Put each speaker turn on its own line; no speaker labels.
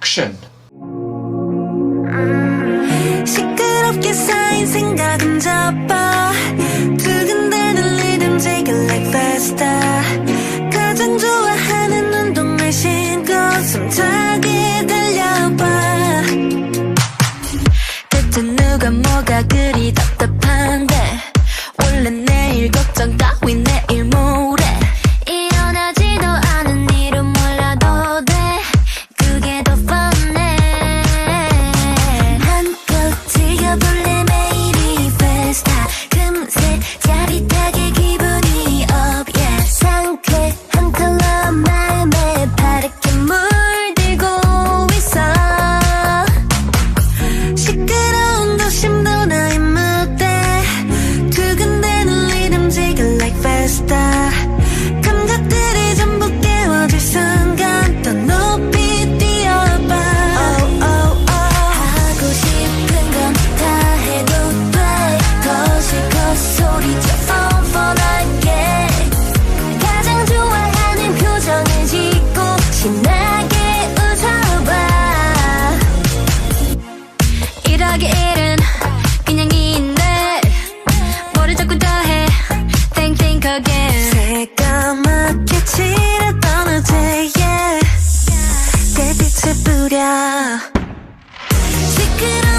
action.
시끄럽게 쌓인 생각은 잡아. 두근대는 리듬 지금 like faster. 가장 좋아하는 운동을 신고 숨차게 달려봐. 대체 누가 뭐가 그리 더 again 새까맣게 칠했던 어제에 yeah. 내 빛을 뿌려 시끄러